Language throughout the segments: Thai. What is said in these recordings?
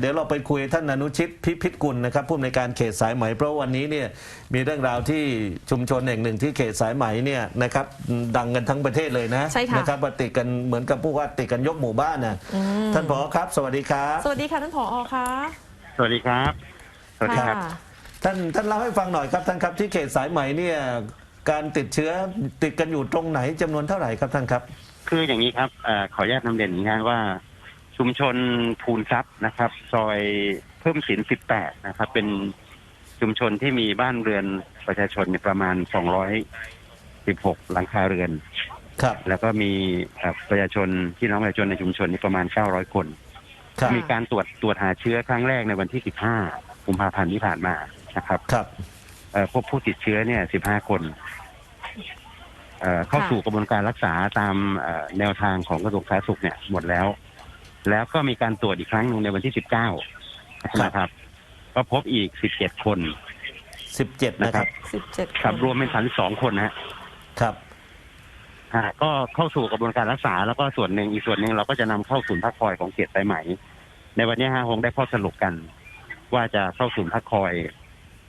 เดี๋ยวเราไปคุยท่านอนุชิตพิพิธกุลนะครับผู้อำนวยการเขตสายไหม เพราะวันนี้เนี่ยมีเรื่องราวที่ชุมชนแห่งหนึ่งที่เขตสายไหมเนี่ยนะครับดังกันทั้งประเทศเลยนะใช่ค่ะ นะครับว่าติดกันเหมือนกับผู้ว่าติดกันยกหมู่บ้านนะท่านผอครับ สวัสดีครับ สวัสดีค่ะท่านผอค่ะสวัสดีครับ สวัสดีครับค่ะท่านท่านเล่าให้ฟังหน่อยครับท่านครับที่เขตสายไหมเนี่ยการติดเชื้อติดกันอยู่ตรงไหนจำนวนเท่าไหร่ครับท่านครับ คืออย่างนี้ครับเออขออนุญาตนำเด่นอย่างนี้นะว่า ชุมชนภูนทรัพย์นะครับ ซอยเพิ่มศิลสิบแปดนะครับ เป็นชุมชนที่มีบ้านเรือนประชาชนเนี่ยประมาณสองร้อยสิบหกหลังคาเรือน ครับ แล้วก็มีเอ่อประชาชนที่น้องประชาชนในชุมชนนี่ประมาณเก้าร้อยคน ครับ มีการตรวจตรวจหาเชื้อครั้งแรกในวันที่สิบห้ากุมภาพันธ์ที่ผ่านมานะครับครับ เอ่อพบผู้ติดเชื้อเนี่ย 15 คนเอ่อเข้าค่ะ สู่กระบวนการรักษาตามเอ่อแนวทางของกระทรวงสาธารณสุขเนี่ยหมดแล้ว แล้วก็มีการตรวจอีกครั้งหนึ่งในวันที่19นะครับ ก็พบอีก17คน17นะครับสิบเจ็ดครับรวมเป็น32คนนะฮะครับ อ่าก็เข้าสู่กระบวนการรักษาแล้วก็ส่วนหนึ่งอีกส่วนหนึ่งเราก็จะนำเข้าศูนย์พักคอยของเขตสายไหม ในวันนี้ฮะคงได้ข้อสรุปกัน ว่าจะเข้าศูนย์พักคอย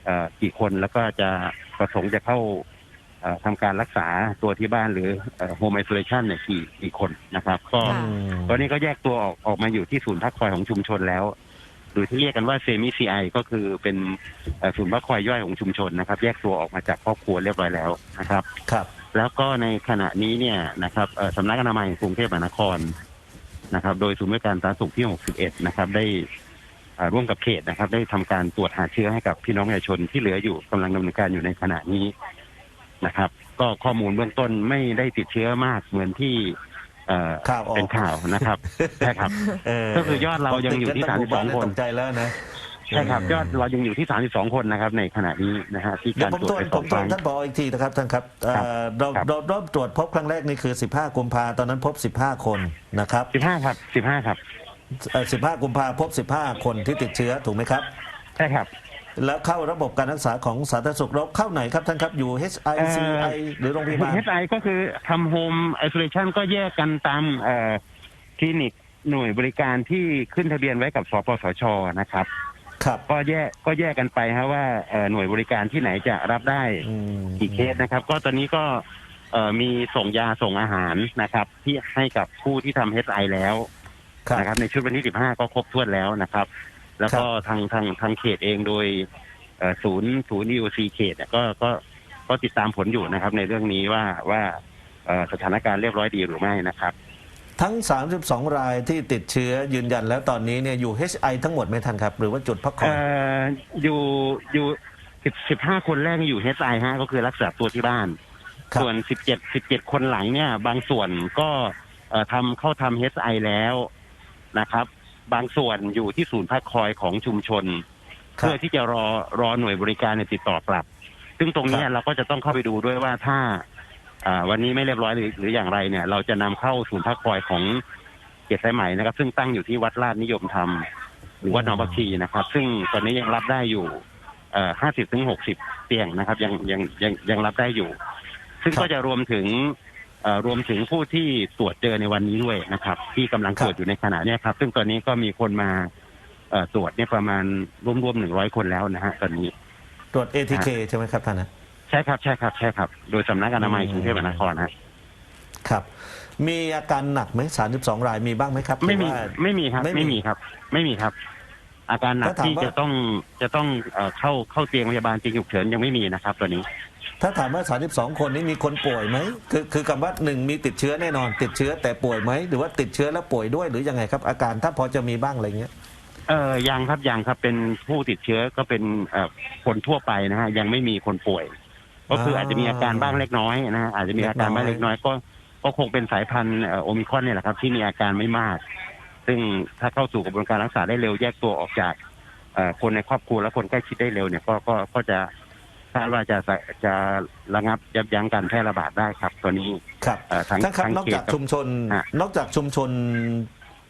เอ่อกี่คนแล้วก็จะประสงค์จะเข้าเอ่อ ทำการรักษาตัวที่บ้านหรือโฮมไอโซเลชันเนี่ยกี่กี่คนนะครับ ก็ค่ะตอนนี้ก็แยกตัวออกออกมาอยู่ที่ศูนย์พักคอยของชุมชนแล้ว หรือที่เรียกกันว่าเซมิซีไอก็คือเป็นเอ่อศูนย์พักคอยย่อยของชุมชนนะครับ แยกตัวออกมาจากครอบครัวเรียบร้อยแล้วนะครับ ครับ แล้วก็ในขณะนี้เนี่ยนะครับเอ่อสำนักอนามัยกรุงเทพมหานครนะครับ โดยศูนย์บริการสาธารณสุขที่ 61 นะครับ ได้เอ่อร่วมกับเขตนะครับ ได้ทำการตรวจหาเชื้อให้กับพี่น้องประชาชนที่เหลืออยู่กำลังดำเนินการอยู่ในขณะนี้ นะครับ ก็ข้อมูลเบื้องต้นไม่ได้ติดเชื้อมากเหมือนที่เอ่อข่าวออก เป็นข่าวนะครับใช่ครับ เก็คือยอดเรายังอยู่ที่ผมติดกันตั้หมู่บ้32คน ตกใจแล้วนะใช่ครับยอดเรายังอยู่ที่ 32 คนนะครับ ในขณะนี้นะฮะที่เดี๋ยกาวรผมตรวจทวนไปผสอมงครั้งทวนท่านผออีกทีนะครับท่านครับเอ่อเราครับ เราเริ่มตรวจพบครั้งแรกนี่คือ 15 กุมภาตอนนั้นพบ 15 คนนะครับ15ครับ15ครับเอ่อ15 กุมภาพบ 15 คนที่ติดเชื้อถูกไหมครับ ใช่ครับ แล้วเข้าระบบการรักษาของสาธารณสุขเราเข้าไหนครับท่านครับอยู่ HICI หรือโรงพยาบาลเอสไอก็คือทำโฮมไอโซเลชันก็แยกกันตามเอ่อคลินิกหน่วยบริการที่ขึ้นทะเบียนไว้กับสปสชนะครับครับก็แยกก็แยกกันไปฮะว่าเอ่อหน่วยบริการที่ไหนจะรับได้อืมกี่เคสนะครับ ก็ตอนนี้ก็เอ่อมีส่งยาส่งอาหารนะครับ ที่ให้กับผู้ที่ทำเอสไอแล้วครับนะครับในชุดวันที่ 15 ก็ครบถ้วนแล้วนะครับ แล้วก็ทางทางทางเขตเองโดยเอ่อศูนย์ศูนย์ยูซีเขตเนี่ยก็ก็ก็ติดตามผลอยู่นะครับ ในเรื่องนี้ว่าว่าเอ่อสถานการณ์เรียบร้อยดีหรือไม่นะครับ ทั้ง 32 รายที่ติดเชื้อยืนยันแล้วตอนนี้เนี่ยอยู่ HI ทั้งหมดไหมท่านครับ หรือว่าจุดพักคอยเอ่ออยู่อยู่สิบสิบห้าคนแรกอยู่เฮสไอฮะก็คือรักษาตัวที่บ้านครับส่วนสิบเจ็ดสิบเจ็ดคนหลังเนี่ย บางส่วนก็เอ่อทำเข้าทำเฮสไอแล้วนะครับ บางส่วนอยู่ที่ศูนย์พักคอยของชุมชนครับเพื่อที่จะรอรอหน่วยบริการเนี่ยติดต่อกลับ ซึ่งตรงเนี้ยครับเราก็จะต้องเข้าไปดูด้วยว่าถ้าอ่าวันนี้ไม่เรียบร้อยหรือหรืออย่างไรเนี่ย เราจะนำเข้าศูนย์พักคอยของเขตสายไหมนะครับ ซึ่งตั้งอยู่ที่วัดลาดนิยมธรรมหรือวัดหนองบักชีนะครับ ซึ่งตอนนี้ยังรับได้อยู่เอ่อห้าสิบถึงหกสิบเตียงนะครับ ยังยังยังยังรับได้อยู่ ซึ่งครับก็จะรวมถึงเอ่อ รวมถึงผู้ที่ตรวจเจอในวันนี้ด้วยนะครับ ที่กำลังตรวจอยู่ในขณะเนี้ยครับ ซึ่งตอนนี้ก็มีคนมาเอ่อตรวจเนี่ยประมาณรวมๆหนึ่งร้อยคนแล้วนะฮะตอนนี้ตรวจ ATK ใช่ไหมครับท่านนะใช่ครับใช่ครับใช่ครับ โดยสำนักอนามัยกรุงเทพมหานครฮะครับ มีอาการหนักไหม32รายมีบ้างไหมครับไม่มีหรือว่าไม่มีครับ ไม่มีไม่มีครับ ไม่มีครับอาการหนักถ้าถามที่ว่าจะต้องจะต้องเอ่อเข้าเข้าเตียงพยาบาลจริงฉุกเฉินยังไม่มีนะครับตอนนี้ ถ้าถามว่า 32 คนนี้มีคนป่วยไหมคือคือคำว่าหนึ่งมีติดเชื้อแน่นอน ติดเชื้อแต่ป่วยไหมหรือว่าติดเชื้อแล้วป่วยด้วยหรือยังไงครับ อาการถ้าพอจะมีบ้างอะไรเงี้ยเออยังครับยังครับเป็นผู้ติดเชื้อก็เป็นเอ่อคนทั่วไปนะฮะยังไม่มีคนป่วย ก็คืออาจจะมีอาการบ้างเล็กน้อยนะฮะอาจจะมีอาการบ้างเล็กน้อยก็ก็คงเป็นสายพันธุ์เอ่อโอมิครอนเนี่ยแหละครับ ที่มีอาการไม่มาก ซึ่งถ้าเข้าสู่กระบวนการรักษาได้เร็วแยกตัวออกจากเอ่อคนในครอบครัวและคนใกล้ชิดได้เร็วเนี่ยก็ก็ก็จะ คาดว่าจะจะระงับยับยั้งการแพร่ระบาดได้ครับ ตัวนี้ครับเอ่อทางท่านครับทางนอกเขตจากกับชุมชน ฮะ นอกจากชุมชน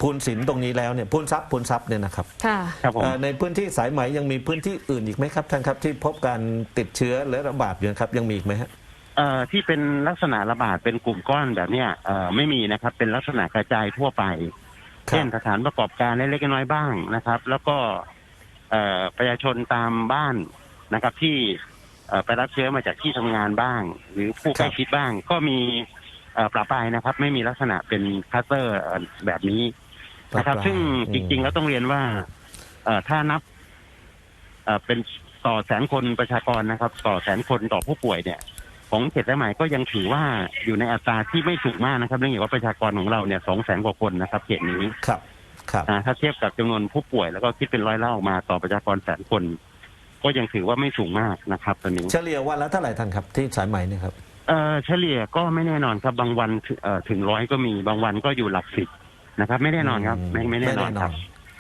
พูนศิลป์ตรงนี้แล้วเนี่ยพูนทรัพย์พูนทรัพย์เนี่ยนะครับค่ะ ครับผม เอ่อในพื้นที่สายไหมยังมีพื้นที่อื่นอีกไหมครับท่านครับที่พบการติดเชื้อและระบาดอยู่นะครับยังมีอีกไหมฮะ เอ่อที่เป็นลักษณะระบาดเป็นกลุ่มก้อนแบบเนี้ยเอ่อไม่มีนะครับ เป็นลักษณะกระจายทั่วไป ครับ เช่นสถานประกอบการเล็กๆน้อยๆบ้างนะครับ แล้วก็เอ่อประชาชนตามบ้านนะครับ ที่เอ่อ ไปรับเชื้อมาจากที่ทำงานบ้าง หรือผู้ใกล้ชิดบ้าง ก็มีเอ่อปราปรายนะครับ ไม่มีลักษณะเป็นคลัสเตอร์เอ่อแบบนี้นะครับ ซึ่งจริงๆแล้วต้องเรียนว่าเอ่อถ้านับเอ่อเป็นต่อแสนคนประชากรนะครับ ต่อแสนคนต่อผู้ป่วยเนี่ยของเขตสายไหมก็ยังถือว่าอยู่ในอัตราที่ไม่สูงมากนะครับเนื่องจากว่าประชากรของเราเนี่ยสองแสนกว่าคนนะครับเขตนี้ครับ ครับอ่าถ้าเทียบกับจำนวนผู้ป่วยแล้วก็คิดเป็นร้อยละออกมาต่อประชากรแสนคน ก็ยังถือว่าไม่สูงมากนะครับตอนนี้เฉลี่ยวันละเท่าไหร่ท่านครับที่สายไหมเนี่ยครับเอ่อเฉลี่ยก็ไม่แน่นอนครับบางวันถึงเอ่อถึงร้อยก็มีบางวันก็อยู่หลักสิบนะครับ ไม่แน่นอนครับ ไม่ไม่แน่นอนครับ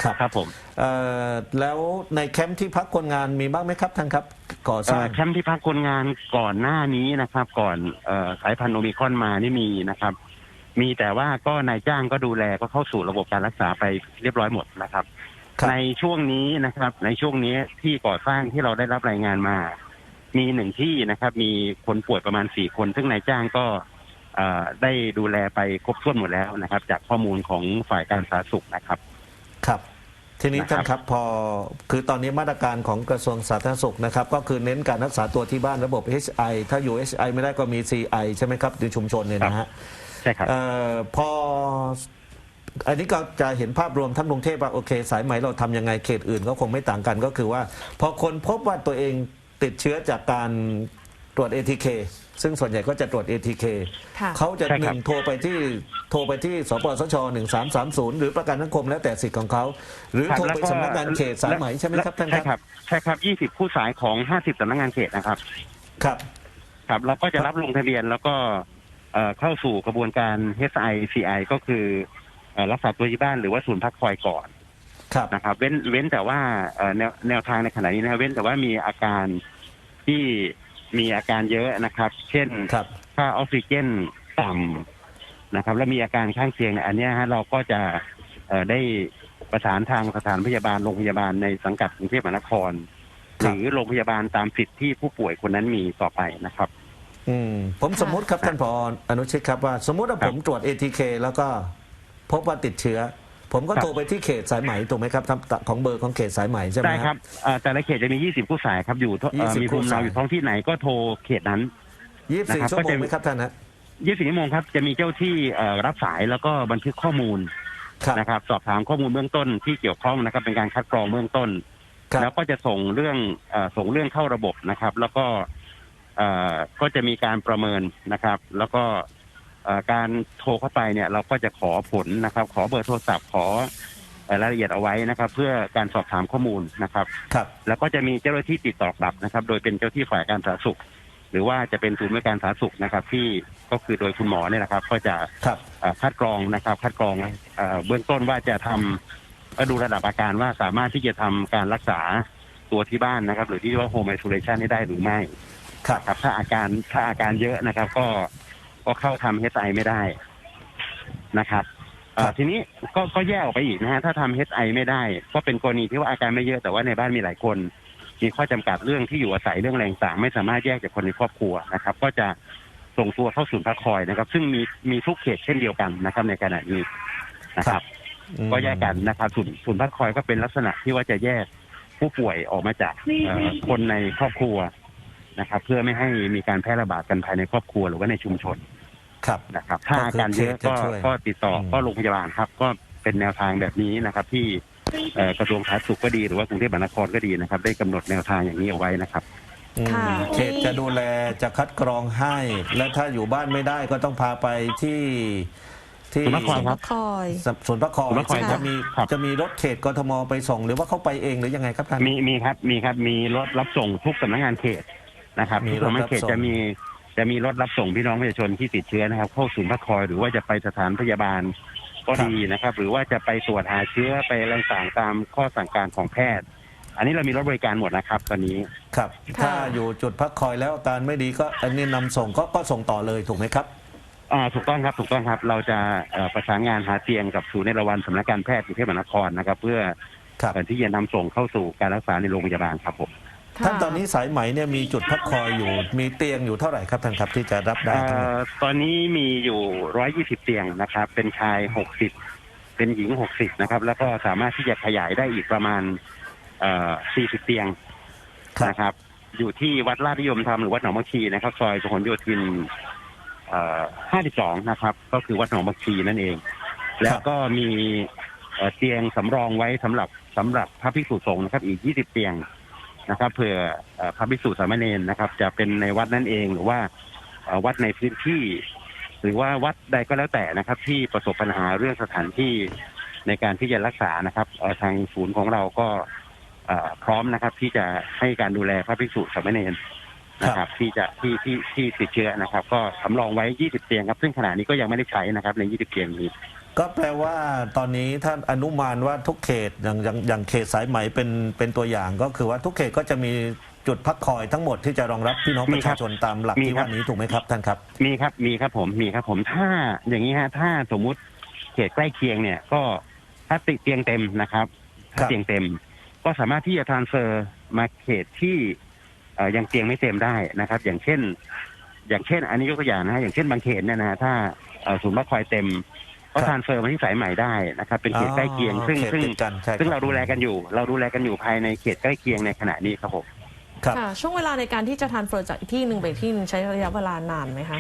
ครับครับผมเอ่อแล้วในแคมป์ที่พักคนงานมีบ้างไหมครับท่านครับก่อสเอ่ร้าองแคมป์ที่พักคนงานก่อนหน้านี้นะครับ ก่อนเอ่อสายพันธุ์โอมิครอนมานี่มีนะครับ มีแต่ว่าก็นายจ้างก็ดูแลก็เข้าสู่ระบบการรักษาไปเรียบร้อยหมดนะครับครับ ในช่วงนี้นะครับ ในช่วงนี้ที่ก่อสร้างที่เราได้รับรายงานมา มีหนึ่งที่นะครับ มีคนป่วยประมาณสี่คน ซึ่งนายจ้างก็เอ่อได้ดูแลไปครบถ้วนหมดแล้วนะครับ จากข้อมูลของฝ่ายการสาธารณสุขนะครับครับทีนี้นะครับท่านครับพอคือตอนนี้มาตรการของกระทรวงสาธารณสุขนะครับ ก็คือเน้นการรักษาตัวที่บ้านระบบ HI ถ้าอยู่ HI ไม่ได้ก็มี CI ใช่ไหมครับในชุมชนเนี่ยนะฮะใช่ครับเอ่อพอ อันนี้ก็จะเห็นภาพรวมทั้งกรุงเทพว่าโอเค สายไหมเราทำยังไงเขตอื่นก็คงไม่ต่างกันก็คือว่า พอคนพบว่าตัวเองติดเชื้อจากการตรวจ ATK ซึ่งส่วนใหญ่ก็จะตรวจ ATK ค่ะเขาจะใช่หครับ นึ่งโทรไปที่โทรไปที่สปสช1330 หรือประกันสังคมแล้วแต่สิทธิ์ของเขา หรือครับโทรแล้วไปก็สำนักงานเขตสายไหมใช่ไหมครับท่านใช่คครับรับใช่ครับยี่สิบผู้สายของห้าสิบสำนักงานเขตนะครับ ครับ ครับเราก็จะรับลงทะเบียนแล้วก็เอ่อเข้าสู่กระบวนการ HI CI ก็คือเอ่อ รักษาตัวที่บ้านหรือว่าศูนย์พักคอยก่อนครับนะครับ เว้นเว้นแต่ว่าเอ่อแนวแนวทางในขณะนี้นะครับเว้นแต่ว่ามีอาการที่มีอาการเยอะนะครับ เช่นครับค่าออกซิเจนต่ำนะครับ แล้วมีอาการข้างเคียงเนี่ยอันเนี้ยฮะเราก็จะเอ่อได้ประสานทางสถานพยาบาลโรงพยาบาลในสังกัดกรุงเทพมหานครคหรับรือโรงพยาบาลตามสิทธิ์ที่ผู้ป่วยคนนั้นมีต่อไปนะครับ อืมผมสมมุติครับท่านผออนุชิตครับว่า สมมุติว่าครับผมตรวจ ATK แล้วก็ พบว่าติดเชื้อ ผมก็ครับโทรไปที่เขตสายไหมถูกไหมครับทำของเบอร์ของเขตสายไหมใช่ไหมได้ครับเอ่อแต่ละเขตจะมี 20ผู้สายครับอยู่ท้องเอ่อ20มีภูมิผู้สายลำเนาอยู่ท้องที่ไหนก็โทรเขตนั้น ยี่สิบสี่นะครับชั่วโมก็งจะ ไหมครับท่านฮะ24ชั่วโมงครับจะมีเจ้าที่เอ่อรับสายแล้วก็บันทึกข้อมูลครับ นะครับ สอบถามข้อมูลเบื้องต้นที่เกี่ยวข้องนะครับ เป็นการคัดกรองเบื้องต้น ครับ แล้วก็จะส่งเรื่องเอ่อส่งเรื่องเข้าระบบนะครับ แล้วก็เอ่อก็จะมีการประเมินนะครับ แล้วก็เอ่อ การโทรเข้าไปเนี่ยเราก็จะขอผลนะครับ ขอเบอร์โทรศัพท์ขอเอ่อรายละเอียดเอาไว้นะครับ เพื่อการสอบถามข้อมูลนะครับ ครับ แล้วก็จะมีเจ้าหน้าที่ติดต่อกลับนะครับ โดยเป็นเจ้าที่ฝ่ายการสาธารณสุข หรือว่าจะเป็นศูนย์บริการสาธารณสุขนะครับ ที่ก็คือโดยคุณหมอเนี่ยนะครับ ก็จะครับเอ่อคัดกรองนะครับ คัดกรองเอ่อเบื้องต้นว่าจะทำก็ดูระดับอาการว่าสามารถที่จะทำการรักษาตัวที่บ้านนะครับ หรือที่เรียกว่าโฮมไอโซเลชันได้หรือไม่ครับ ครับถ้าอาการถ้าอาการเยอะนะครับ ก็ ก็เข้าทำเฮไอไม่ได้นะครับเอ่อทีนี้ก็ก็แยกออกไปอีกนะฮะถ้าทำเฮไอไม่ได้ ก็เป็นกรณีที่ว่าอาการไม่เยอะแต่ว่าในบ้านมีหลายคน มีข้อจำกัดเรื่องที่อยู่อาศัยเรื่องแรงต่าง ไม่สามารถแยกจากคนในครอบครัวนะครับ ก็จะส่งตัวเข้าศูนย์พักคอยนะครับ ซึ่งมีมีทุกเขตเช่นเดียวกันนะครับ ในขณะนี้นะครับ อืมก็แยกกันนะครับศูนย์ศูนย์พักคอยก็เป็นลักษณะที่ว่าจะแยกผู้ป่วยออกมาจากเอ่อคนในครอบครัวนะครับ เพื่อไม่ให้มีการแพร่ระบาดกันภายในครอบครัวหรือว่าในชุมชน ครับนะครับถ้าอาการเยอะก็ก็คือเขตจะช่วยก็ติดต่ออมก็โรงพยาบาลครับ ก็เป็นแนวทางแบบนี้นะครับ ที่เอ่อกระทรวงสาธารณสุขก็ดีหรือว่ากรุงเทพมหานครก็ดีนะครับ ได้กำหนดแนวทางอย่างนี้เอาไว้นะครับอืมค่ะเขตจะดูแลจะคัดกรองให้ และถ้าอยู่บ้านไม่ได้ก็ต้องพาไปที่ที่ศูนย์พักคอยครับคอยศูนย์พักคอยศูนย์พักคอยจะมีครับจะมีรถเขตกทมไปส่ง หรือว่าเขาไปเองหรือยังไงครับท่านมีมีครับมีครับมีรถรับส่งทุกสำนักงานเขตนะครับมีทุกรถสำนักรับเขตส่งจะมี จะมีรถรับส่งพี่น้องประชาชนที่ติดเชื้อนะครับ เข้าศูนย์พักคอยหรือว่าจะไปสถานพยาบาลก็ดีนะครับ หรือว่าจะไปตรวจหาเชื้อไปอะไรต่างๆตามข้อสั่งการของแพทย์ อันนี้เรามีรถบริการหมดนะครับ ตอนนี้ครับค่ะถ้าอยู่จุดพักคอยแล้วอาการไม่ดีก็อันนี้นำส่งก็ก็ส่งต่อเลยถูกไหมครับอ่าถูกต้องครับถูกต้องครับ เราจะเอ่อประสานงานหาเตียงกับศูนย์ในระวันสำนักการแพทย์กรุงเทพมหานครนะครับ เพื่อครับเอ่อที่จะนำส่งเข้าสู่การรักษาในโรงพยาบาลครับผมค่ะ ท่านตอนนี้สายไหมเนี่ยมีจุดพักคอยอยู่ มีเตียงอยู่เท่าไหร่ครับท่านครับที่จะรับได้เอ่ทั้งหมดอตอนนี้มีอยู่ 120 เตียงนะครับ เป็นชาย 60 เป็นหญิงหกสิบนะครับ แล้วก็สามารถที่จะขยายได้อีกประมาณเอ่อสี่สิบเตียงครับ นะครับ อยู่ที่วัดลาดนิยมธรรมหรือวัดหนองบักชีนะครับ ซอยพหลโยธินเอ่อห้าสิบสองนะครับ ก็คือวัดหนองบักชีนั่นเอง แล้วก็มีเอ่อเตียงสำรองไว้สำหรับสำหรับพระภิกษุสงฆ์นะครับ อีกยี่สิบเตียง นะครับเผื่อเอ่อพระภิกษุสามเณรนะครับ จะเป็นในวัดนั่นเองหรือว่าเอ่อวัดในพื้นที่ หรือว่าวัดใดก็แล้วแต่นะครับ ที่ประสบปัญหาเรื่องสถานที่ในการที่จะรักษานะครับเอ่อทางศูนย์ของเราก็เอ่อพร้อมนะครับ ที่จะให้การดูแลพระภิกษุสามเณรนะครับ ที่จะที่ที่ที่ติดเชื้อนะครับ ก็สำรองไว้ 20 เตียงครับ ซึ่งขณะนี้ก็ยังไม่ได้ใช้นะครับ ใน 20 เตียงนี้ ก็แปลว่าตอนนี้ท่านอนุมานว่าทุกเขตอย่างอย่างอย่างเขตสายไหมเป็นเป็นตัวอย่างก็คือว่าทุกเขตก็จะมีจุดพักคอยทั้งหมดที่จะรองรับพี่น้องประชาชนตามหลักมีที่ครับ ว่านี้ถูกไหมครับท่านครับ มีครับมีครับผมมีครับผมถ้าอย่างนี้ฮะถ้าสมมุติเขตใกล้เคียงเนี่ยก็ถ้าติดเตียงเต็มนะครับถ้าครับเตียงเต็ม ก็สามารถที่จะทรานเฟอร์มาเขตที่เอ่อยังเตียงไม่เต็มได้นะครับ อย่างเช่น อย่างเช่น อันนี้ยกตัวอย่างนะฮะอย่างเช่นบางเขตเนี่ยนะฮะถ้าเอ่อศูนย์พักคอยเต็ม ก็ทรานเฟอร์มาที่สายใหม่ได้นะครับเป็นเขตใกล้เคียง ซึ่งเขตซึ่งติดกันใช่คบซึ่งเราดูแลกันอยู่ เราดูแลกันอยู่ภายในเขตใกล้เคียงในขณะนี้ครับผมครับค่ะช่วงเวลาในการที่จะทานเฟอร์จากอีกที่หนึ่งไปอีกที่หนึ่งใช้ระยะเวลานานไหมคะ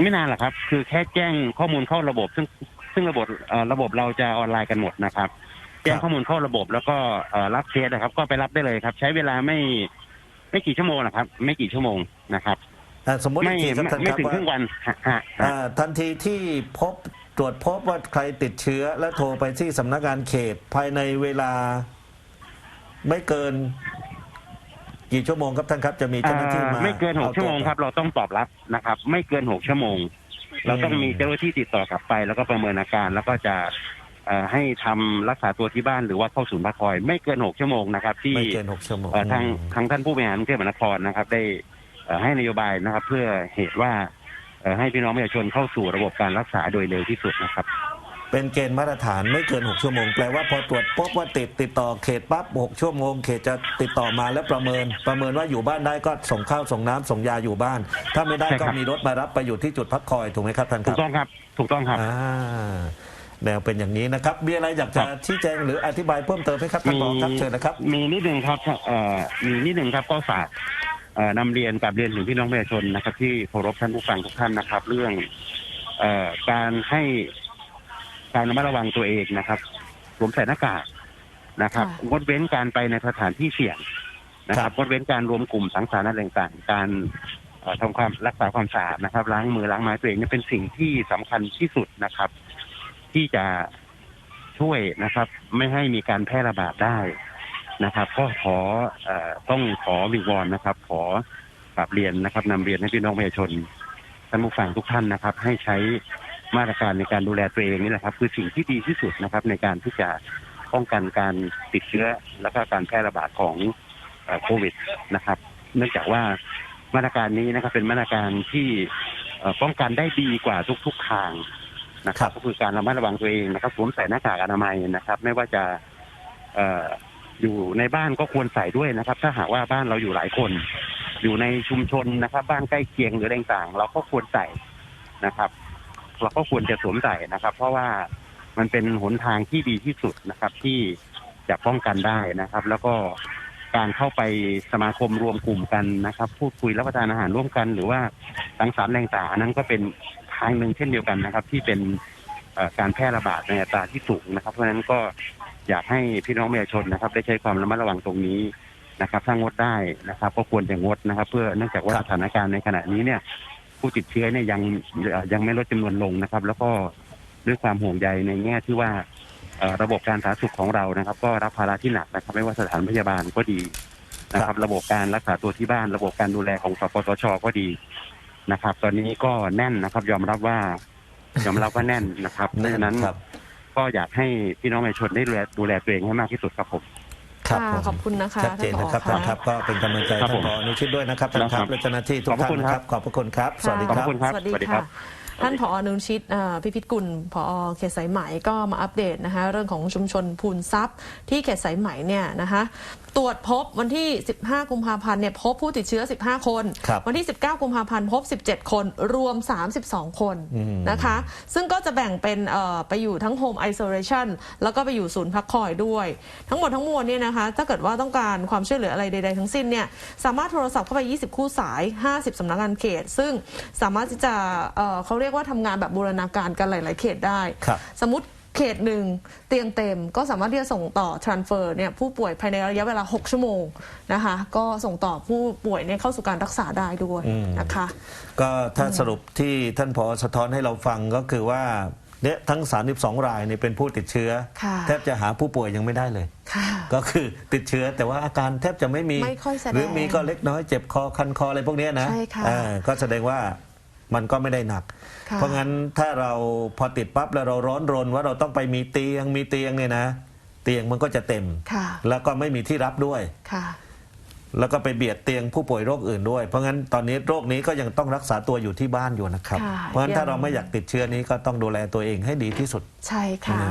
ไม่นานหรอกครับ คือแค่แจ้งข้อมูลเข้าระบบ ซึ่งซึ่งระบบเอ่อระบบเราจะออนไลน์กันหมดนะครับ แจ้งข้อมูลเข้าระบบแล้วก็เอ่อรับเคสนะครับ ก็ไปรับได้เลยครับ ใช้เวลาไม่ไม่กี่ชั่วโมงนะครับ ไม่กี่ชั่วโมงนะครับอ่าสมมติไม่อีกทีครับไม่ท่านไม่ครับถึงว่าครึ่งวันฮะฮะฮะอ่าทันทีที่พบ ตรวจพบว่าใครติดเชื้อ และโทรไปที่สำนักงานเขตภายในเวลา ไม่เกิน กี่ชั่วโมงครับท่านครับ จะมีเจ้าหน้าที่มาเอ่อไม่เกินหกอาชั่วโมงครับ เราต้องตอบรับนะครับ ไม่เกินหกชั่วโมง เราต้องมีเจ้าหน้าที่ติดต่อกลับไป แล้วก็ประเมินอาการแล้วก็จะเอ่อให้ทำรักษาตัวที่บ้านหรือว่าเข้าศูนย์พักคอย ไม่เกินหกชั่วโมงนะครับ ที่ไม่เกินหกชั่วโมงเอ่อทางทางท่านผู้บริหารกรุงเทพมหานครนะครับ ได้เอ่อให้นโยบายนะครับ เพื่อเหตุว่าเอ่อ ให้พี่น้องประชาชนเข้าสู่ระบบการรักษาโดยเร็วที่สุดนะครับ เป็นเกณฑ์มาตรฐานไม่เกิน 6 ชั่วโมง แปลว่าพอตรวจพบว่าติดติดต่อเขตปั๊บ6ชั่วโมง เขตจะติดต่อมาแล้วประเมิน ประเมินว่าอยู่บ้านได้ก็ส่งข้าวส่งน้ำส่งยาอยู่บ้าน ถ้าไม่ได้ใช่คก็รับมีรถมารับไปอยู่ที่จุดพักคอยถูกไหมครับท่านคถูรักบต้องครับ ถูกต้องครับ อ่าแนวเป็นอย่างนี้นะครับ มีอะไรอยากจะครับชี้แจงหรืออธิบายเพิ่มเติมไหมครับท่านรองครับเชิญนะครับ มีนิดหนึ่งครับเอ่อมีนิดหนึ่งครับก็ฝากเอ่อ นำเรียนกับเรียนถึงพี่น้องประชาชนนะครับ ที่เคารพท่านผู้ฟังทุกท่านนะครับ เรื่องเอ่อการให้การระมัดระวังตัวเองนะครับสวมใส่หน้ากากนะครับค่ะงดเว้นการไปในสถานที่เสี่ยงนะคครัรับบงดเว้นการรวมกลุ่มสังสรรค์อะไรต่างๆการเอ่อทำความรักษาความสะอาดนะครับ ล้างมือล้างไม้ตัวเองเนี่ยเป็นสิ่งที่สำคัญที่สุดนะครับ ที่จะช่วยนะครับ ไม่ให้มีการแพร่ระบาดได้ นะครับ ก็ขออต้องขอวิงวอนนะครับ ขอกราบเรียนนะครับนำเรียนให้พี่น้องประชาชนท่านผู้ฟังทุกท่านนะครับ ให้ใช้มาตรการในการดูแลตัวเองนี่แหละครับ คือสิ่งที่ดีที่สุดนะครับ ในการที่จะป้องกันการติดเชื้อและก็การแพร่ระบาดของโควิดนะครับ เนื่องจากว่ามาตรการนี้นะครับเป็นมาตรการที่ป้องกันได้ดีกว่าทุก ๆ ทางนะครับ ก็คือการระมัดระวังตัวเองนะครับสวมใส่หน้ากากอนามัยนะครับ ไม่ว่าจะ อยู่ในบ้านก็ควรใส่ด้วยนะครับ ถ้าหากว่าบ้านเราอยู่หลายคน อยู่ในชุมชนนะครับ บ้านใกล้เคียงหรืออะไรต่างๆ เราก็ควรใส่นะครับ เราก็ควรจะสวมใส่นะครับ เพราะว่ามันเป็นหนทางที่ดีที่สุดนะครับ ที่จะป้องกันได้นะครับ แล้วก็การเข้าไปสมาคมรวมกลุ่มกันนะครับ พูดคุยรับประทานอาหารร่วมกัน หรือว่าสังสรรค์แรงต่างนั้นก็เป็นทางหนึ่งเช่นเดียวกันนะครับ ที่เป็นการแพร่ระบาดในอัตราที่สูงนะครับ เพราะฉะนั้นก็ อยากให้พี่น้องประชาชนนะครับ ได้ใช้ความระมัดระวังตรงนี้นะครับ ถ้างดได้นะครับ ก็ควรจะงดนะครับ เพื่อเนื่องจากว่าครับสถานการณ์ในขณะนี้เนี่ย ผู้ติดเชื้อเนี่ยยังเอ่อยังไม่ลดจำนวนลงนะครับ แล้วก็ด้วยความห่วงใยในแง่ที่ว่าเอ่อระบบการสาธารณสุขของเรานะครับ ก็รับภาระที่หนักนะครับ ไม่ว่าสถานพยาบาลก็ดีนะครับ ระบบการรักษาตัวที่บ้าน ระบบการดูแลของสปสชก็ดีนะครับ ตอนนี้ก็แน่นนะครับ ยอมรับว่ายอมรับว่าแน่นนะครับเพราะฉะนั้นครับ ก็อยากให้พี่น้องประชาชนได้ดูแลดูแลตัวเองให้มากที่สุดครับผม ครับค่ะผมขอบคุณนะคะชัดเจนนะครับท่าท่านนผอครับก็เป็นกำลังใจครัท่าบนผมผออนุชิตด้วยนะครับท่านคครัรับบและเจ้าหน้าที่ทุกขอบพระท่านคุณนะคครัรับบขอบพระคุณครับ สวัสดีขอบคพรับระคุณครับ สวัสดีสวัสดีครัค่ะบ ท่านผออนุชิตเอ่อพิพิธกุลผอเขตสายไหมก็มาอัปเดตนะคะเรื่องของชุมชนพูนทรัพย์ ที่เขตสายไหมเนี่ยนะคะตรวจพบวันที่ 15 กุมภาพันธ์เนี่ยพบผู้ติดเชื้อ 15 คน ครับวันที่ 19 กุมภาพันธ์พบ 17 คนรวม 32 คนนะคะ ซึ่งก็จะแบ่งเป็นเอ่อไปอยู่ทั้ง Home Isolation แล้วก็ไปอยู่ศูนย์พักคอยด้วย ทั้งหมดทั้งมวลเนี่ยนะคะ ถ้าเกิดว่าต้องการความช่วยเหลืออะไรใด ๆ ทั้งสิ้นเนี่ยสามารถโทรศัพท์เข้าไป 20 คู่สาย 50 สำนักงานเขต ซึ่งสามารถที่จะเอ่อเขาเรียกว่าทำงานแบบบูรณาการกันหลาย ๆ เขตได้ครับสมมติเขตหนึ่งเตียงเต็มก็สามารถที่จะส่งต่อ transfer เนี่ยผู้ป่วยภายในระยะเวลา 6 ชั่วโมงนะคะก็ส่งต่อผู้ป่วยเนี่ยเข้าสู่การรักษาได้ด้วยนะคะ ก็ถ้าสรุปที่ท่านผอสะท้อนให้เราฟังก็คือว่าเนี่ยทั้ง 32 รายเนี่ยเป็นผู้ติดเชื้อค่ะแทบจะหาผู้ป่วยยังไม่ได้เลยค่ะก็คือติดเชื้อแต่ว่าอาการแทบจะไม่มีไม่ค่อยแสดงหรือมีก็เล็กน้อยเจ็บคอคันคออะไรพวกเนี้ยนะใช่ค่ะอ่าก็แสดงว่า มันก็ไม่ได้หนักค่ะเพราะงั้นถ้าเราพอติดปั๊บแล้วเราร้อนรนว่าเราต้องไปมีเตียงมีเตียงเนี่ยนะ เตียงมันก็จะเต็มค่ะแล้วก็ไม่มีที่รับด้วยค่ะแล้วก็ไปเบียดเตียงผู้ป่วยโรคอื่นด้วย เพราะงั้นตอนนี้โรคนี้ก็ยังต้องรักษาตัวอยู่ที่บ้านอยู่นะครับค่ะเพราะงั้นถ้ายังเราไม่อยากติดเชื้อนี้ก็ต้องดูแลตัวเองให้ดีที่สุด ใช่ค่ะ